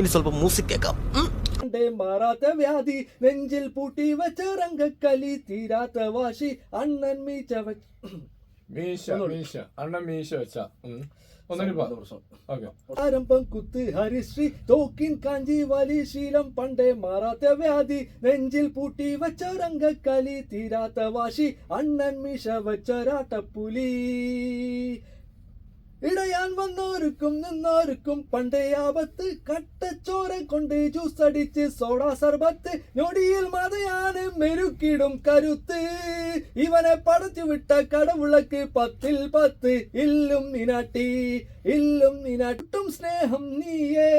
ഇനി സ്വല്പം മ്യൂസിക് കേൾക്കാം. മാറാത്ത വ്യാധി നെഞ്ചിൽ പൂട്ടി വെച്ച രംഗക്കലി തീരാത്ത വാശി അണ്ണൻ മീച്ച വെച്ച് മീശ മീശ അണ്ണൻ മീശ വെച്ച. ആരംഭം കുത്ത് ഹരിശ്രീ തോക്കിൻ കാഞ്ചി വലി ശീലം. പണ്ടേ മാറാത്ത വ്യാധി നെഞ്ചിൽ പൂട്ടി വെച്ച രംഗക്കലി തീരാത്ത വാശി അണ്ണൻ മീശ വെച്ചൊരാട്ടപ്പുലി ഇടയാൻ വന്നോർക്കും നിന്നോർക്കും പണ്ടേ ആപത്ത്. കട്ടച്ചോര കൊണ്ട് ജ്യൂസ് അടിച്ച് സോഡ സർബത്ത്. ഞൊടിയിൽ മതയാണ് മെരുക്കിടും കരുത്ത്. ഇവനെ പടച്ചു വിട്ട കടവുളക്ക് പത്തിൽ പത്ത്. ഇല്ലും നിനാട്ടി ഇല്ലും നിനാട്ടും. സ്നേഹം നീയേ.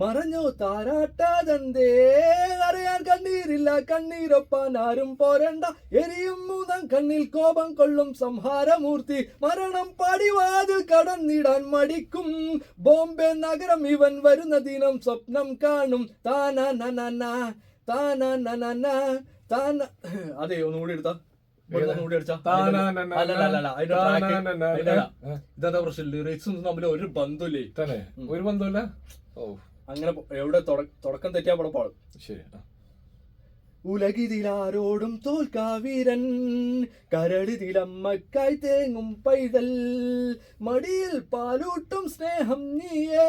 മറഞ്ഞോ താരാട്ടാതെന്തേ. അറിയാൻ കണ്ണീരില്ല കണ്ണീരൊപ്പാൻ ആരും പോരണ്ട. എരിയും മൂന്നാം കണ്ണിൽ കോപം കൊള്ളും സംഹാരമൂർത്തി. മരണം പടിവാതിൽ കടന്നിടാൻ മടിക്കും. ബോംബെ നഗരം ഇവൻ വരുന്ന ദിനം സ്വപ്നം കാണും. താന നനന താന നനന താന അതെ ഒന്നുകൂടി എടുത്താ? ഇതെന്താ പ്രശ്നം? ലിറിക്സും തമ്മിൽ ഒരു ബന്ധമില്ലേ? ഒരു ബന്ധമില്ല? ഓ അങ്ങനെ എവിടെ തുട- തുടക്കം തെറ്റിയാ അവിടെ പാടും ശരി ഉലകിതിലാരോടും തോൽക്കാവീരൻ കരടിതിലമ്മക്കായി തേങ്ങും പൈതൽ മടിയിൽ പാലൂട്ടും സ്നേഹം നീയേ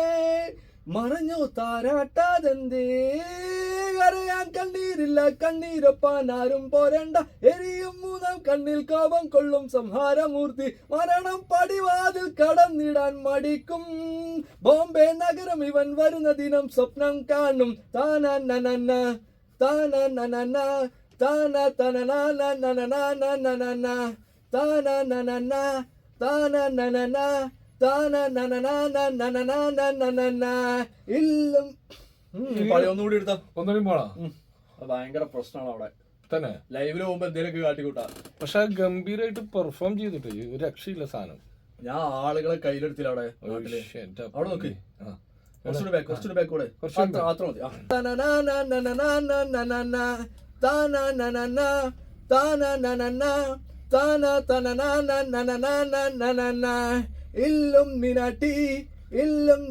മറഞ്ഞോ താരാട്ടാതെന്തേ കരയാൻ കണ്ണീരില്ല കണ്ണീരൊപ്പാൻ ആരും പോരണ്ട എരിയും മൂന്നാം കണ്ണിൽ കോപം കൊള്ളും സംഹാരമൂർത്തി മരണം പടിവാതിൽ കാണാൻ മടിക്കും ബോംബെ നഗരം ഇവൻ വരുന്ന ദിനം സ്വപ്നം കാണും താന നനന്ന താന നനന്ന താന തനനാനന താന നനന്ന താന നനന താന നനനാനന ഇല്ലും ഭയങ്കര പ്രശ്നമാണ് അവിടെ തന്നെ ലൈവിൽ പോകുമ്പോ എന്തെങ്കിലും കാട്ടിക്കൂട്ടാ പക്ഷെ ഗംഭീരമായിട്ട് പെർഫോം ചെയ്തിട്ട് ഒരു രക്ഷയില്ല സാധനം ഞാൻ ആളുകളെ കയ്യിലെടുത്തില്ല അവിടെ നാട്ടിൽ. അവിടെ നോക്ക്. കുറച്ചുകൂടി ബാക്ക് കുറച്ചുകൂടി ബാക്ക് കൂടെ. മാത്രം മതി. ഇല്ലും മിനാട്ടി ഇല്ലും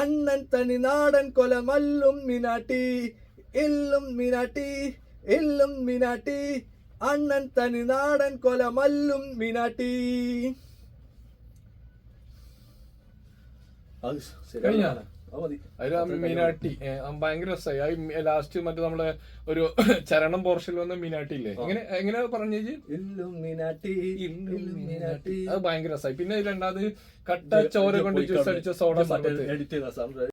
അണ്ണൻ തനി നാടൻ കൊലമല്ലും മിനാട്ടി. ഇല്ലും മിനാട്ടി ഇല്ലും മിനാട്ടി അണ്ണൻ തനി നാടൻ കൊലമല്ലും മിനാട്ടി. അത്. അതിൽ മീനാട്ടി ഭയങ്കര രസമായി ലാസ്റ്റ് മറ്റേ നമ്മളെ ഒരു ചരണം പോർഷനിൽ വന്ന മീനാട്ടി ഇല്ലേ? എങ്ങനെ എങ്ങനെ പറഞ്ഞു. അത് ഭയങ്കര രസമായി പിന്നെ ഇതിലുണ്ടാത് രണ്ടാമത് കട്ട ചോര കൊണ്ട് ജ്യൂസ് അടിച്ച സോഡ ചെയ്ത സാധനം